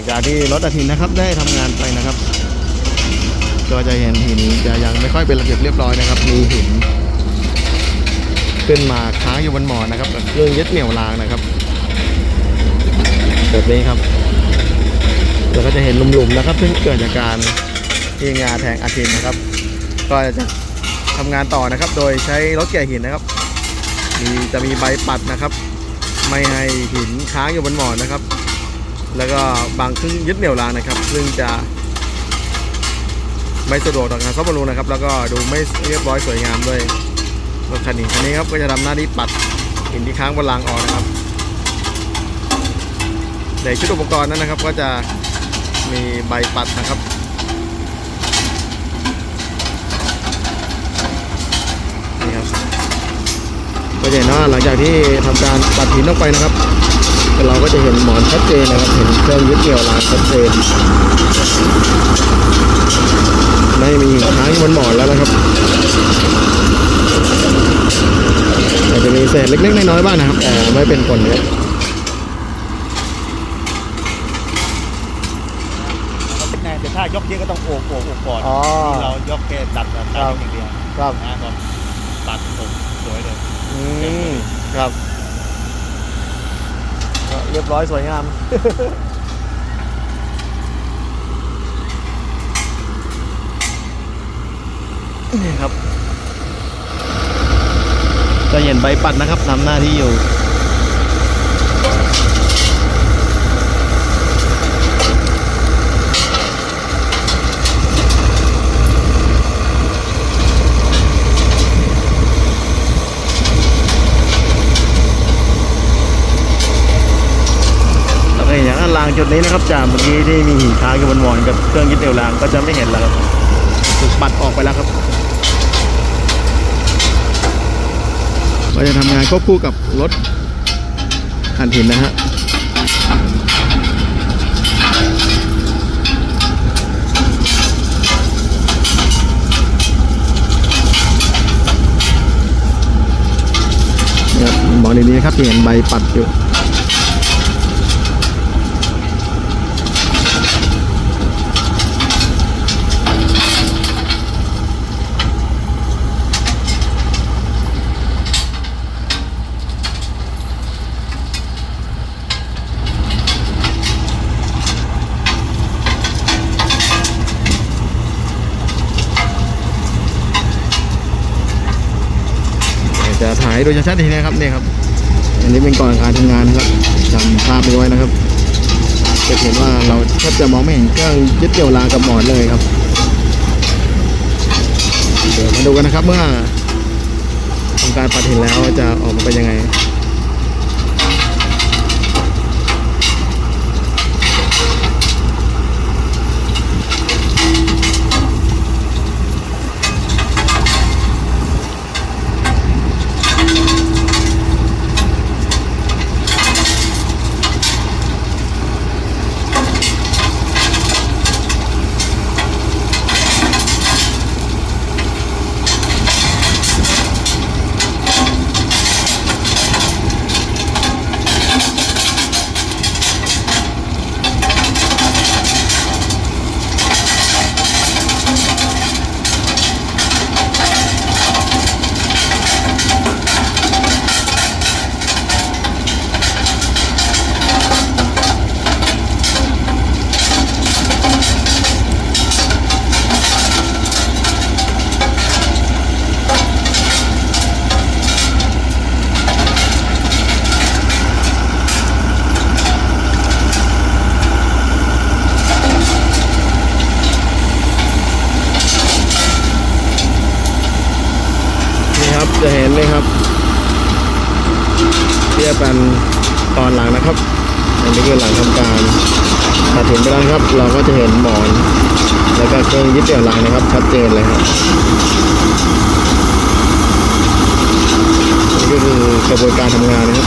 งจากที่รถอาทินนะครับได้ทำงานไปนะครับ ก็จะเห็นหินจะยังไม่ค่อยเป็นระเบียบเรียบร้อยนะครับ มีหิน ขึ้นมาค้างอยู่บนหมอนนะครับเครื่องยึดเหนี่ยวรางนะครับแบบนี้ครับแล้วก็จะเห็นหลุมๆนะครับ ซึ่งเกิดจากการที่งาแทงอาทินนะครับ ก็จะทำงานต่อนะครับ โดยใช้รถแก่หินนะครับมีจะมีใบปัดนะครับ ไม่ให้หินค้างอยู่บนหมอนนะครับ แล้วก็บางครึ่งยึดเหนี่ยวรางนะครับ ซึ่งจะไม่สะดวกต่อการซ่อมบำรุงนะครับ แล้วก็ดูไม่เรียบร้อยสวยงามด้วยรถคันนี้คันนี้ครับก็จะทำหน้าที่ปัดหินที่ค้างบนรางออกนะครับในชุดอุปกรณ์นั้นนะครับ ก็จะมีใบปัดนะครับนี่ครับก็จะเห็นว่าหลังจากที่ทำการปัดหินออกไปนะครับ เราก็จะเห็นหมอนชัดเจนนะครับ เห็นเครื่องยึดเหนี่ยวรางชัดเจน ไม่มีหินค้างอยู่บนหมอนแล้วนะครับอาจจะมีเศษเล็กๆน้อยๆบ้างนะครับ แต่ไม่เป็นผลเนี่ยแต่ถ้ายกเยอะก็ต้องโอบโอบโอบก่อนอ๋อที่เรายกแค่ดัดดัดครัดับดอย่างเดียวครับนะก็ตัดตกสวยเลยอืมครับก็ เรียบร้อยสวยงาม นี่ครับจะเห็นใบปัดนะครับทำหน้าที่อยู่ แล้วก็เห็นอย่างจุดนี้นะครับจากเมื่อกี้ที่มีหินค้างอยู่บนหมอนกับเครื่องยึดเหนี่ยวรางก็จะไม่เห็นแล้วครับถูกปัดออกไปแล้วครับก็จะทำงานควบคู่กับรถคันหินนะฮะบมองดีๆนะครับจะเห็นใบปัดอยู่ จะถ่ายโดยชัดๆทีนี้ครับเนี่ยครับ อันนี้เป็นก่อนการทำงานนะครับจำภาพไปไว้นะครับจะเห็นว่าเราแทบจะมองไม่เห็นเครื่องยึดเกี่ยวรางกับหมอนเลยครับเดี๋ยวมาดูกันนะครับเมื่อทำการปัดหินแล้วจะออกมาเป็นยังไง เทียบกันตอนหลังนะครับ อันนี้คือหลังทำการตัดถึงไปแล้วครับ เราก็จะเห็นหมอน แล้วก็เครื่องยึดเหนี่ยวหลังนะครับ ชัดเจนเลยครับนี่ก็คือกระบวนการทำงานนะครับ